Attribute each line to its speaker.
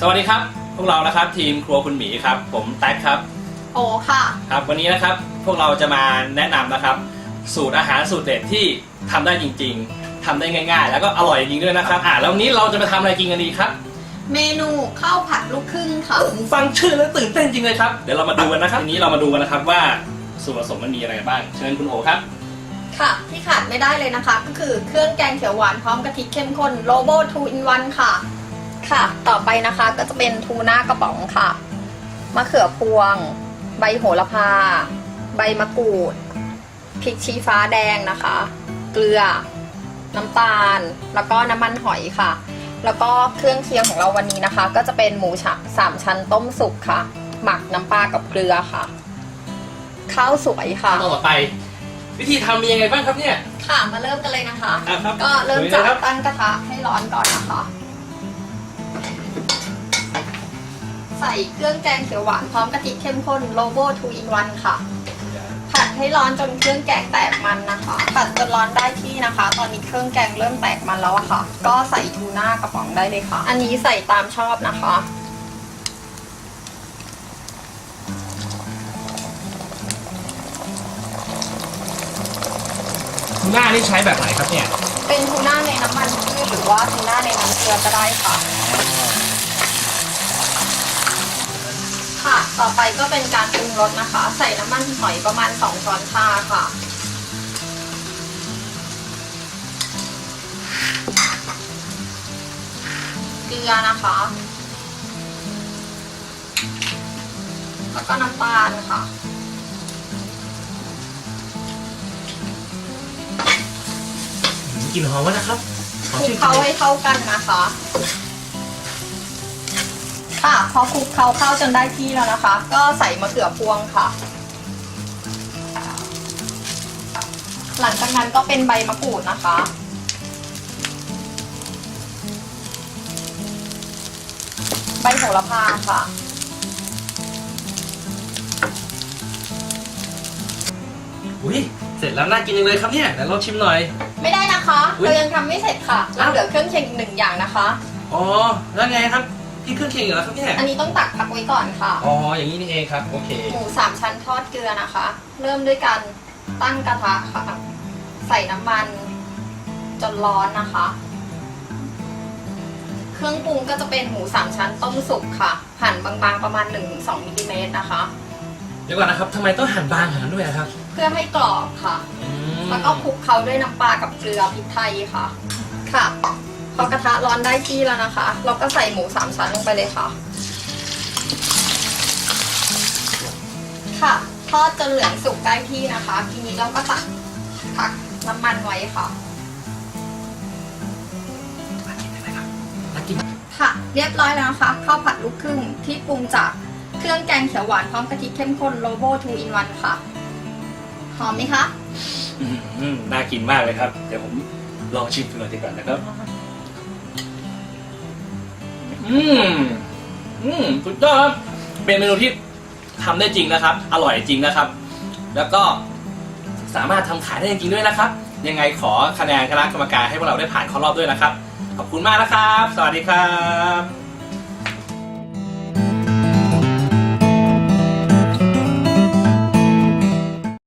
Speaker 1: สวัสดีครับ พวกเรานะครับทีมครัวคุณหมีครับ ผมแท็กครับ
Speaker 2: โอค่ะ
Speaker 1: ครับ วันนี้นะครับพวกเราจะมาแนะนำนะครับ สูตรอาหารสูตรเด็ดที่ทำได้จริง ๆทำได้ง่าย ๆ แล้วก็อร่อยจริงด้วยนะครับอ่าแล้ววันนี้เราจะมาทำอะไรกินกันดีครับ
Speaker 2: เมนูข้าวผัดลูกครึ่งค่ะ
Speaker 1: ฟังชื่อแล้วตื่นเต้นจริงเลยครับเดี๋ยวเรามาดูกันนะครับทีนี้เรามาดูกันนะครับว่าส่วนผสมมันมีอะไรบ้างเชิญคุณโอครับ
Speaker 2: ค่ะ ที่ขาดไม่ได้เลยนะคะ ก็คือเครื่องแกงเขียวหวานพร้อมกะทิเข้มข้นโลโบ2 in 1ค่ะ ค่ะ ต่อไปนะคะก็จะเป็นทูน่ากระป๋องค่ะมะเขือพวง ใบโหระพา ใบมะกรูดพริกชี้ฟ้าแดงนะคะ เกลือ น้ำตาล แล้วก็น้ำมันหอยค่ะ แล้วก็เครื่องเคียงของเราวันนี้นะคะ ก็จะเป็นหมูฉะสามชั้นต้มสุกค่ะ หมักน้ำปลากับเกลือค่ะ ข้าวสวยค่ะ
Speaker 1: ต่อไป วิธีทำมียังไงบ้างครับเนี่ย
Speaker 2: ค่ะมาเริ่มกันเลยนะคะ
Speaker 1: อะครับ
Speaker 2: ก็เริ่ม
Speaker 1: ลุย
Speaker 2: จาก
Speaker 1: เลยครับ
Speaker 2: ตั้งกระทะให้ร้อนก่อนนะคะ ใส่เครื่องแกงเขียวหวานพร้อมกะทิเข้มข้นโลโบ2 in 1ค่ะ ผัดให้ร้อนจนเครื่องแกงแตกมันนะคะผัดจนร้อนได้ที่นะคะ ตอนนี้เครื่องแกงเริ่มแตกมันแล้วอะค่ะ ก็ใส่ทูน่ากระป๋องได้เลยค่ะ อันนี้ใส่ตามชอบนะคะ
Speaker 1: ทูน่านี่ใช้แบบไหนครับเนี่ย
Speaker 2: เป็นทูน่าในน้ำมันพืชหรือว่าทูน่าในน้ำเกลือก็ได้ค่ะ ค่ะ ต่อไปก็เป็นการปรุงรสนะคะ ใส่น้ำมันหอยประมาณ 2 ช้อนชาค่ะ เกลือนะคะ แล้วก็น้ำตาลค่ะ
Speaker 1: กลิ่นหอมวะนะครับหอม
Speaker 2: คลุ
Speaker 1: ชื่
Speaker 2: ก
Speaker 1: น
Speaker 2: เคล้าให้เข้ากันนะคะ ค่ะ พอคลุกเคล้าเข้าจนได้ที่แล้วนะคะ ก็ใส่มะเขือพวงค่ะ หลังจากนั้นก็เป็นใบมะกรูดนะคะ ใบโหระพาค่ะ
Speaker 1: อุ้ยเสร็จแล้วน่ากินจังเลยครับเนี่ยเดี๋ยวเราชิมหน่อย
Speaker 2: ไม่ได้นะคะ
Speaker 1: อุ๊ย
Speaker 2: เรายังทำไม่เสร็จค่ะเรา
Speaker 1: อ้าว
Speaker 2: เหลือเครื่องเคียงอีกหนึ่งอย่างนะคะ
Speaker 1: อ๋อแล้วไงครับ พี่เครื่องเคียงเหรอครับเนี่ย
Speaker 2: อันนี้ต้องตักพักไว้ก่อนค่ะ
Speaker 1: อ๋อ อย่างนี้นี่เองครับ โอเค
Speaker 2: หมูสามชั้นทอดเกลือนะคะ เริ่มด้วยการตั้งกระทะค่ะ ใส่น้ำมันจนร้อนนะคะ เครื่องปรุงก็จะเป็นหมูสามชั้นต้มสุกค่ะ หั่นบางๆประมาณ 1-2มิลลิเมตรนะคะ
Speaker 1: เดี๋ยวก่อนนะครับทำไมต้องหั่นบางขนาดนั้นด้วยอะครับ
Speaker 2: เพื่อให้กรอบค่ะ
Speaker 1: อืม
Speaker 2: แล้วก็คลุกเคล้าด้วยน้ำปลากับเกลือพริกไทยค่ะ ค่ะ พอกระทะร้อนได้ที่แล้วนะคะ เราก็ใส่หมูสามชั้นลงไปเลยค่ะ ค่ะทอดจนเหลืองสุกได้ที่นะคะ ทีนี้เราก็ตักพักน้ำมันไว้ค่ะ
Speaker 1: น่ากิน
Speaker 2: ค่ะ เรียบร้อยแล้วนะคะข้าวผัดลูกครึ่งที่ปรุงจากเครื่องแกงเขียวหวานพร้อมกะทิเข้มข้นโลโบ2 in 1ค่ะ หอมไหมคะ
Speaker 1: อืมน่ากินมากเลยครับ เดี๋ยวผมลองชิมดูหน่อยดีกว่านะครับ อืมอืมสุดยอดครับเป็นเมนูที่ทำได้จริงนะครับ อร่อยจริงนะครับ แล้วก็สามารถทำขายได้จริงด้วยนะครับ ยังไงขอคะแนนคณะกรรมการให้พวกเราได้ผ่านเข้ารอบด้วยนะครับ ขอบคุณมากนะครับ สวัสดีครับ